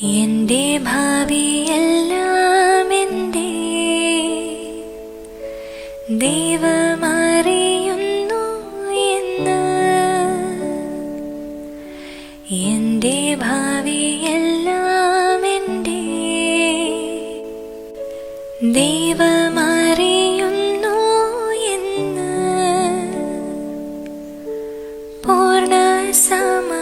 എന്റെ ഭാവിയെല്ലാം എന്റെ ദൈവമറിയുന്നു എന്ന്. എന്റെ ഭാവിയെല്ലാം എന്റെ ദൈവമറിയുന്നു എന്ന്. പൂർണ സമാധാനമോടെ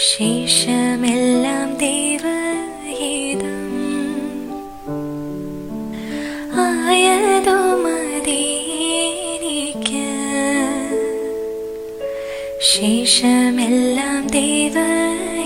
ശേഷമെല്ലാം ദൈവഹിതം. ആയതോ മതിക്ക് ശേഷമെല്ലാം ദൈവഹിതം